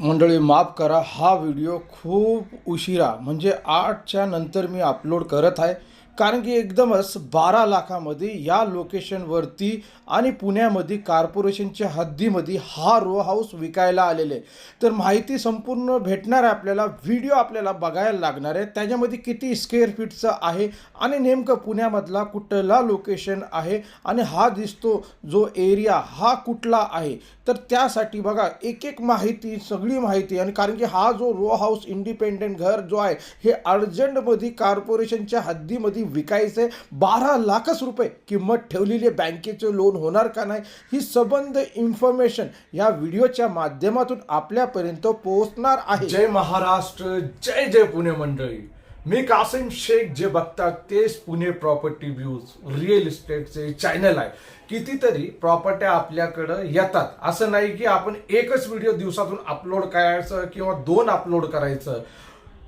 मंडळी माफ करा हा व्हिडिओ खूप उशिरा म्हणजे आठच्या नंतर मी अपलोड करत आहे. कारण की एकदमच बारा लाखामध्ये या लोकेशनवरती आणि पुण्यामध्ये कॉर्पोरेशनच्या हद्दीमध्ये हा रो हाऊस विकायला आलेले आहे. तर माहिती संपूर्ण भेटणार आहे आपल्याला व्हिडिओ आपल्याला बघायला लागणार आहे त्याच्यामध्ये किती स्क्वेअर फीटचं आहे आणि नेमकं पुण्यामधला कुठला लोकेशन आहे आणि हा दिसतो जो एरिया हा कुठला आहे तर त्यासाठी बघा एक एक माहिती सगळी माहिती आणि कारण की हा जो रो हाऊस इंडिपेंडेंट घर जो आहे हे अर्जंटमध्ये कॉर्पोरेशनच्या हद्दीमध्ये विकायचं विकायचे बारा लाखच रुपये किंमत ठेवलेली बँकेचे लोन होणार का नाही? ही संबंध इन्फॉर्मेशन या व्हिडिओच्या माध्यमातून आपल्यापर्यंत पोहोचणार आहे. जय महाराष्ट्र जय जय पुणे मंडळी. मी कासिम शेख जे बघतात तेच पुणे प्रॉपर्टी व्ह्यूज रिअल इस्टेटचे चॅनल आहे. कितीतरी प्रॉपर्ट्या आपल्याकडं येतात. असं नाही की आपण एकच व्हिडिओ दिवसातून अपलोड करायचं किंवा दोन अपलोड करायचं.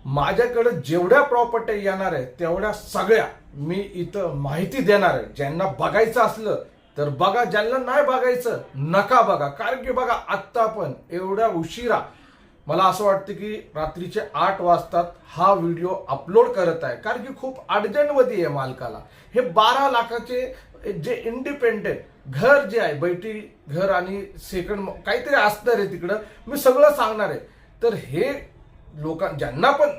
माझ्याकडे जेवढ्या प्रॉपर्ट्या येणार आहेत तेवढ्या सगळ्या मी इथं माहिती देणार आहे. ज्यांना बघायचं असलं तर बघा ज्यांना नाही बघायचं नका बघा. कारण की बघा आत्ता पण एवढ्या उशिरा मला असं वाटतं की रात्रीचे आठ वाजतात हा व्हिडिओ अपलोड करत आहे. कारण की खूप अर्जंटमध्ये आहे मालकाला. हे बारा लाखाचे जे इंडिपेंडेंट घर जे आहे बैठी घर आणि सेकंड काहीतरी असणार आहे तिकडं. मी सगळं सांगणार आहे. तर हे लोकां ज्यांना पण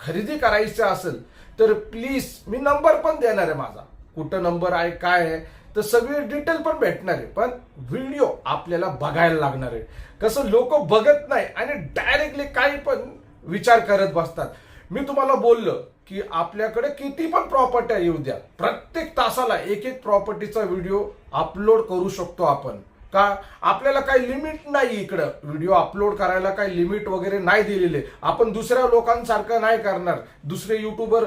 खरेदी करायचं असेल तर प्लीज मी नंबर पण देणार आहे माझा. कुठं नंबर आहे काय आहे तर सगळी डिटेल पण भेटणार आहे. पण व्हिडिओ आपल्याला बघायला लागणार आहे. कसं लोक बघत नाही आणि डायरेक्टली काही पण विचार करत बसतात. मी तुम्हाला बोललो की आपल्याकडे किती पण प्रॉपर्ट्या येऊ द्या. प्रत्येक तासाला एक एक प्रॉपर्टीचा व्हिडिओ अपलोड करू शकतो आपण. का आपल्याला काही लिमिट नाही इकडं. व्हिडिओ अपलोड करायला काही लिमिट वगैरे नाही दिलेले. आपण दुसऱ्या लोकांसारखं नाही करणार. दुसरे युट्यूबर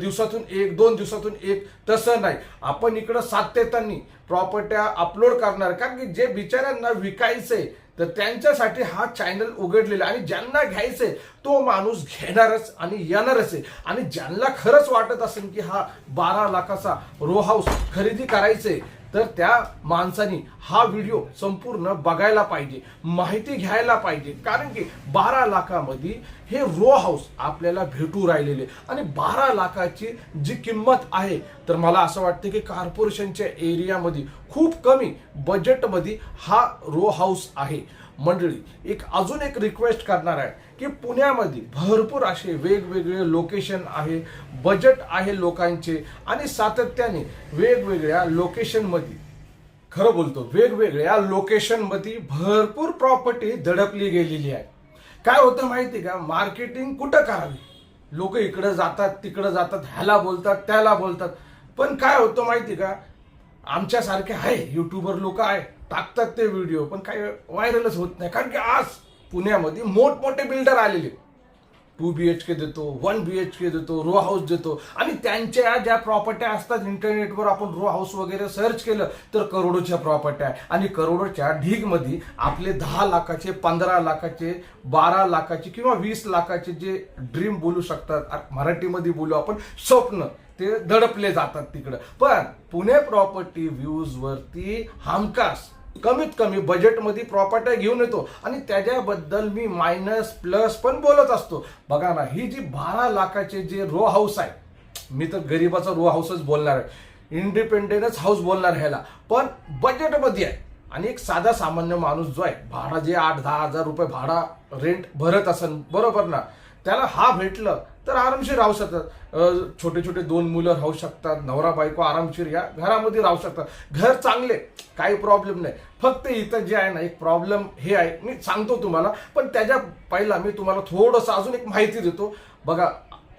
दिवसातून एक दोन दिवसातून एक तसं नाही. आपण इकडं सातत्यानी प्रॉपर्ट्या अपलोड करणार. कारण की जे बिचाऱ्यांना विकायचंय तर त्यांच्यासाठी हा चॅनल उघडलेला आहे. आणि ज्यांना घ्यायचंय तो माणूस घेणारच आणि येणारच आहे. आणि ज्यांना खरंच वाटत असेल की हा बारा लाखाचा रो हाऊस खरेदी करायचंय तर त्या माणसानी हा व्हिडिओ संपूर्ण बघायला पाहिजे माहिती घ्यायला पाहिजे. कारण की बारा लाखामध्ये हे रो हाऊस आपल्याला भेटू राहिलेले. आणि बारा लाखाची जी किंमत आहे तर मला असं वाटतं की कॉर्पोरेशनच्या एरियामध्ये खूप कमी बजेटमध्ये हा रो हाऊस आहे. मंडळी एक अजून एक रिक्वेस्ट करणार आहे की पुण्यामध्ये भरपूर असे वेगवेगळे लोकेशन आहे बजेट आहे लोकांचे आणि सातत्याने वेगवेगळ्या लोकेशनमध्ये खरं बोलतो वेगवेगळ्या लोकेशनमध्ये भरपूर प्रॉपर्टी दडपली गेलेली आहे. काय होतं माहिती का? मार्केटिंग कुठं करावी? लोक इकडं जातात तिकडं जातात ह्याला बोलतात त्याला बोलतात. पण काय होतं माहिती का? आमच्यासारखे आहे युट्यूबर लोक आहे. टाकतात ते व्हिडिओ पण काही व्हायरलच होत नाही. कारण की आज पुण्यामध्ये मोठमोठे बिल्डर आलेले. टू बी एच के देतो वन बी एच के देतो रो हाऊस देतो. आणि त्यांच्या ज्या प्रॉपर्ट्या असतात इंटरनेटवर आपण रो हाऊस वगैरे सर्च केलं तर करोडोच्या प्रॉपर्ट्या आहे. आणि करोडोच्या ढीगमध्ये आपले दहा लाखाचे पंधरा लाखाचे बारा लाखाचे किंवा वीस लाखाचे जे ड्रीम बोलू शकतात मराठीमध्ये बोलू आपण स्वप्न ते दडपले जातात तिकडं. पण पुणे प्रॉपर्टी व्ह्यूजवरती हमखास कमीत कमी बजेटमध्ये प्रॉपर्ट्या घेऊन येतो. आणि त्याच्याबद्दल मी मायनस प्लस पण बोलत असतो. बघा ना ही जी बारा लाखाचे जे रो हाऊस आहे मी तर गरीबाचा रो हाऊसच बोलणार आहे. इंडिपेंडेंटच हाऊस बोलणार ह्याला. पण बजेटमध्ये आहे. आणि एक साधा सामान्य माणूस जो आहे भाडा जे आठ दहा हजार रुपये भाडा रेंट भरत असेल बरोबर ना? त्याला हा भेटलं तर आरामशीर राहू शकतात. छोटे छोटे दोन मुलं राहू शकतात नवरा बायको आरामशीर या घरामध्ये राहू शकतात. घर चांगले काही प्रॉब्लेम नाही. फक्त इथं जे आहे ना एक प्रॉब्लेम हे आहे. मी सांगतो तुम्हाला पण त्याच्या पहिला मी तुम्हाला थोडंसं अजून एक माहिती देतो. बघा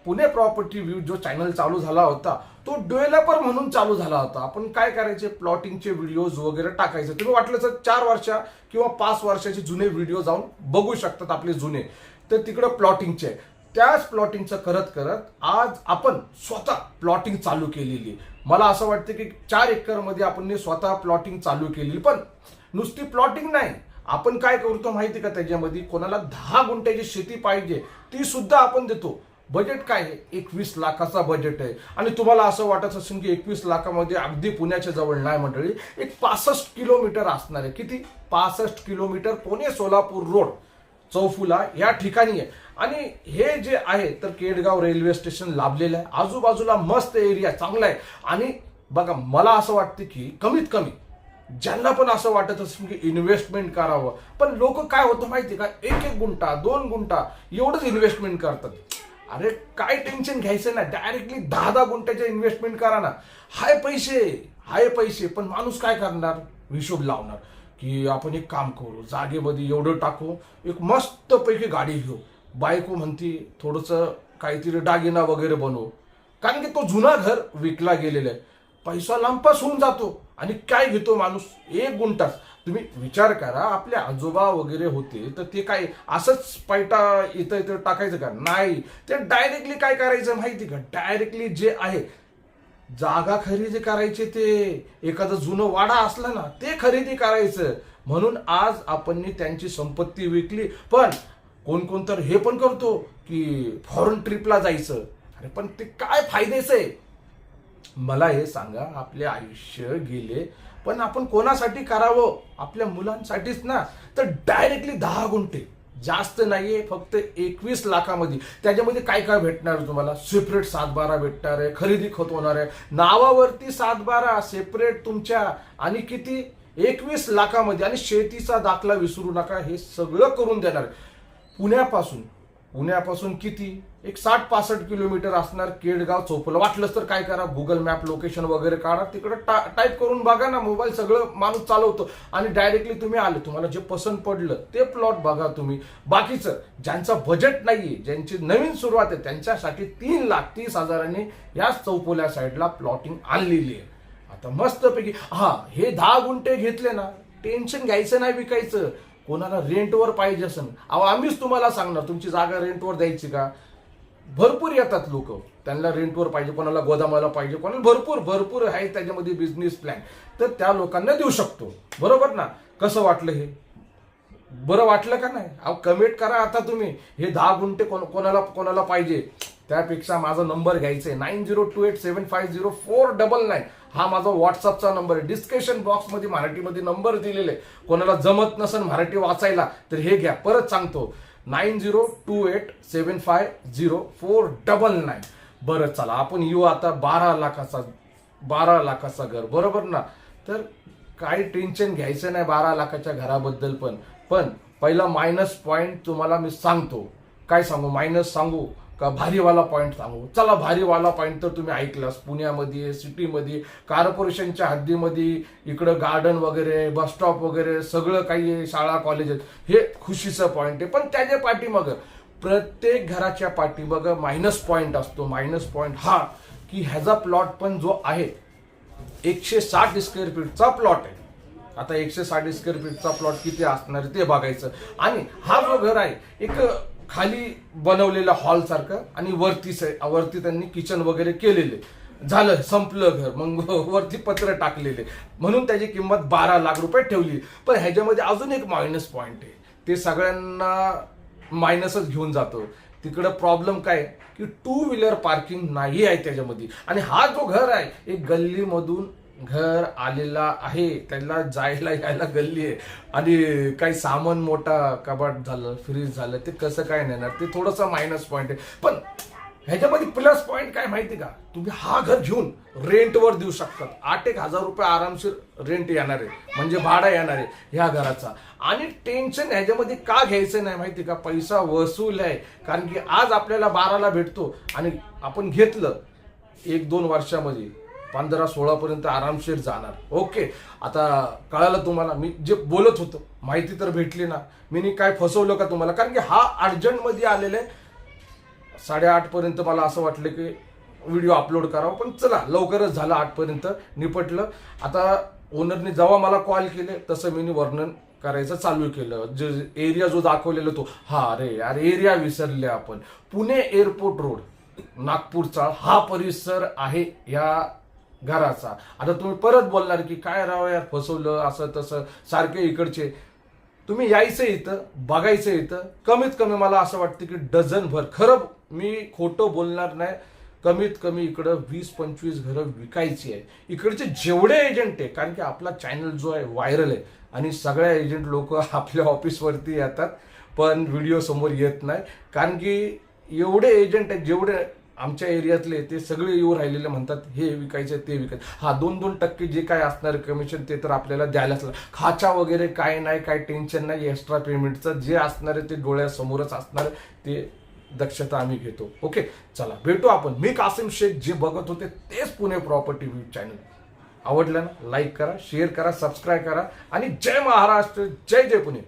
पुणे प्रॉपर्टी व्ह्यू जो चॅनल चालू झाला होता तो डेव्हलपर म्हणून चालू झाला होता. आपण काय करायचे? प्लॉटिंगचे व्हिडिओज वगैरे टाकायचे. तुम्ही वाटलं तर चार वर्षा किंवा पाच वर्षाचे जुने व्हिडिओ जाऊन बघू शकतात आपले जुने. तर तिकडं प्लॉटिंगचे त्याच प्लॉटिंगचं करत करत आज आपण स्वतः प्लॉटिंग चालू केलेली मला असं वाटतं की चार एकरमध्ये आपण स्वतः प्लॉटिंग चालू केलेली पण नुसती प्लॉटिंग नाही. आपण काय करतो माहिती का त्याच्यामध्ये? कोणाला दहा गुंठ्याची शेती पाहिजे ती सुद्धा आपण देतो. बजेट काय आहे? एकवीस लाखाचा बजेट आहे. आणि तुम्हाला असं वाटत असेल की एकवीस लाखामध्ये अगदी पुण्याच्या जवळ नाही मंडळी एक पासष्ट किलोमीटर असणार आहे. किती? पासष्ट किलोमीटर पुणे सोलापूर रोड. चौफुला या ठिकाणी आहे. आणि हे जे आहे तर केडगाव रेल्वे स्टेशन लाभलेलं आहे. आजूबाजूला मस्त एरिया चांगला आहे. आणि बघा मला असं वाटतं की कमीत कमी ज्यांना पण असं वाटत असेल की इन्व्हेस्टमेंट करावं पण लोक काय होतं माहिती का? एक एक गुंठा दोन गुंठा एवढंच इन्व्हेस्टमेंट करतात. अरे काय टेन्शन घ्यायचं ना? डायरेक्टली दहा दहा गुंठ्याचे इन्व्हेस्टमेंट करा ना. हाय पैसे हाय पैसे पण माणूस काय करणार? हिशोब लावणार. की आपण एक काम करू जागेमध्ये एवढं टाकू एक मस्तपैकी गाडी घेऊ. बायको म्हणती थोडंसं काहीतरी दागिना वगैरे बनवू. कारण की तो जुना घर विकला गेलेला आहे. पैसा लांबपास होऊन जातो आणि काय घेतो माणूस? एक गुंठाच. तुम्ही विचार करा आपले आजोबा वगैरे होते तर ते काय असंच पैटा इथं इथं टाकायचं का? नाही. ते डायरेक्टली काय करायचं माहिती का? डायरेक्टली जे आहे जागा खरेदी करायची ते एखादं जुनं वाडा असला ना ते खरेदी करायचं. म्हणून आज आपण त्यांची संपत्ती विकली. पण कोण कोण तर हे पण करतो की फॉरेन ट्रिपला जायचं. अरे पण ते काय फायद्याचं आहे? मला हे सांगा आपले आयुष्य गेले पण आपण कोणासाठी करावं? आपल्या मुलांसाठीच ना. तर डायरेक्टली दहा गुंठे. जास्त नाहीये फक्त एकवीस लाखामध्ये. त्याच्यामध्ये काय काय भेटणार तुम्हाला? सेपरेट सातबारा भेटणार आहे खरेदी खत होणार आहे. नावावरती सातबारा सेपरेट तुमच्या आणि किती? एकवीस लाखामध्ये. आणि शेतीचा दाखला विसरू नका हे सगळं करून देणार. पुण्यापासून पुण्यापासून किती? एक साठ पासष्ट किलोमीटर असणार केडगाव चोपल. वाटलंच तर काय करा? गुगल मॅप लोकेशन वगैरे काढा. तिकडे टाईप करून बघा ना मोबाईल सगळं माणूस चालवतो. आणि डायरेक्टली तुम्ही आले. तुम्हाला जे पसंत पडलं ते प्लॉट बघा तुम्ही. बाकीचं ज्यांचा बजेट नाहीये ज्यांची नवीन सुरुवात आहे त्यांच्यासाठी तीन लाख तीस हजारांनी याच चौपोल्या साईडला प्लॉटिंग आणलेली आहे. आता मस्तपैकी हा हे दहा गुंठे घेतले ना टेन्शन घ्यायचं नाही विकायचं. कोणाला रेंटवर पाहिजे असेल अहो आम्हीच तुम्हाला सांगणार तुमची जागा रेंटवर द्यायची का? भरपूर येतात लोक. त्यांना रेंटवर पाहिजे कोणाला गोदामाला पाहिजे कोणाला भरपूर भरपूर आहे त्याच्यामध्ये बिझनेस प्लॅन तर त्या लोकांना देऊ शकतो. बरोबर ना? कसं वाटलं हे? बरं वाटलं का नाही? अहो कमेंट करा आता तुम्ही. हे दहा गुंठे कोण कोणाला कोणाला पाहिजे? त्यापेक्षा माझा नंबर घ्यायचा आहे nine zero two eight seven five zero four double nine हा माझा व्हॉट्सअपचा नंबर आहे. डिस्कशन बॉक्समध्ये मराठीमध्ये नंबर दिलेले. आहे कोणाला जमत नसेल मराठी वाचायला तर हे घ्या. परत सांगतो. Nine zero two eight seven five zero four double nine. बरं चला आपण येऊ आता बारा लाखाचा बारा लाखाचा घर बरोबर ना? तर काही टेन्शन घ्यायचं नाही बारा लाखाच्या घराबद्दल पण. पण पहिला मायनस पॉईंट तुम्हाला मी सांगतो. काय सांगू? मायनस सांगू का भारीवाला पॉईंट सांगू? चला भारीवाला पॉईंट तर तुम्ही ऐकलास. पुण्यामध्ये सिटीमध्ये कॉर्पोरेशनच्या हद्दीमध्ये इकडं गार्डन वगैरे बस स्टॉप वगैरे सगळं काही शाळा कॉलेज हे खुशीचं पॉईंट आहे. पण त्याच्या पाठीमागं प्रत्येक घराच्या पाठीमागं मायनस पॉईंट असतो. मायनस पॉईंट हा की ह्याचा प्लॉट पण जो आहे एकशे साठ स्क्वेअर फीटचा प्लॉट आहे. आता एकशे साठ स्क्वेअर फीटचा प्लॉट किती असणार आहे ते बघायचं. आणि हा जो घर आहे एक खाली बनवलेला हॉल सारखं आणि वरती वरती त्यांनी किचन वगैरे केलेले. झालं संपलं घर. मग वरती पत्र टाकलेले. म्हणून त्याची किंमत बारा लाख रुपये ठेवली. पण ह्याच्यामध्ये अजून एक मायनस पॉईंट आहे. ते सगळ्यांना मायनसच घेऊन जातो. तिकडं प्रॉब्लेम काय? की टू व्हीलर पार्किंग नाही आहे त्याच्यामध्ये. आणि हा जो घर आहे एक गल्लीमधून घर आलेला आहे. त्याला जायला यायला गल्ली आहे. आणि काही सामान मोठा कबाट झालं फ्रीज झालं ते कसं काय नेणार? ते थोडंसं मायनस पॉईंट आहे. पण ह्याच्यामध्ये प्लस पॉईंट काय माहिती का? तुम्ही हा घर घेऊन रेंटवर देऊ शकतात. आठ एक हजार रुपये आरामशीर रेंट येणार आहे. म्हणजे भाडा येणार आहे ह्या घराचा. आणि टेन्शन ह्याच्यामध्ये का घ्यायचं नाही माहिती का? पैसा वसूल आहे. कारण की आज आपल्याला बाराला भेटतो आणि आपण घेतलं एक दोन वर्षामध्ये पंधरा सोळापर्यंत आरामशीर जाणार. ओके आता कळालं तुम्हाला मी जे बोलत होतो माहिती तर भेटली ना. मी काय फसवलं का तुम्हाला? कारण की हा अर्जंटमध्ये आलेला आहे. साडेआठपर्यंत मला असं वाटलं की व्हिडिओ अपलोड करावा. पण चला लवकरच झालं आठपर्यंत निपटलं. आता ओनरने जेव्हा मला कॉल केले तसं मी वर्णन करायचं चालू केलं. जे एरिया जो दाखवलेला तो हा अरे यार एरिया विसरले आपण. पुणे एअरपोर्ट रोड नागपूरचा हा परिसर आहे या घराचा. आता तुम्ही परत बोलणार की काय राव यार फसवलं असं तसं सारखे इकडचे. तुम्ही यायचं इथं बघायचं इथं. कमीत कमी मला असं वाटतं की डझनभर खरं मी खोटं बोलणार नाही. कमीत कमी इकडं वीस पंचवीस घरं विकायची आहे. इकडचे जेवढे एजंट आहे कारण की आपला चॅनल जो आहे व्हायरल आहे. आणि सगळ्या एजंट लोक आपल्या ऑफिसवरती येतात पण व्हिडिओ समोर येत नाही. कारण की एवढे एजंट आहेत जेवढे आमच्या एरियातले ते सगळे येऊ राहिलेले म्हणतात हे विकायचे ते विकायचं हा दोन दोन टक्के जे काय असणार कमिशन ते तर आपल्याला द्यायलाच खाचा वगैरे काय नाही काय टेन्शन नाही एक्स्ट्रा पेमेंटचं जे असणार आहे ते डोळ्यासमोरच असणार ते दक्षता आम्ही घेतो. ओके चला भेटू आपण. मी कासिम शेख जे बघत होते तेच पुणे प्रॉपर्टी व्ह्यू चॅनल आवडलं ना लाईक करा शेअर करा सबस्क्राईब करा. आणि जय महाराष्ट्र जय जय पुणे.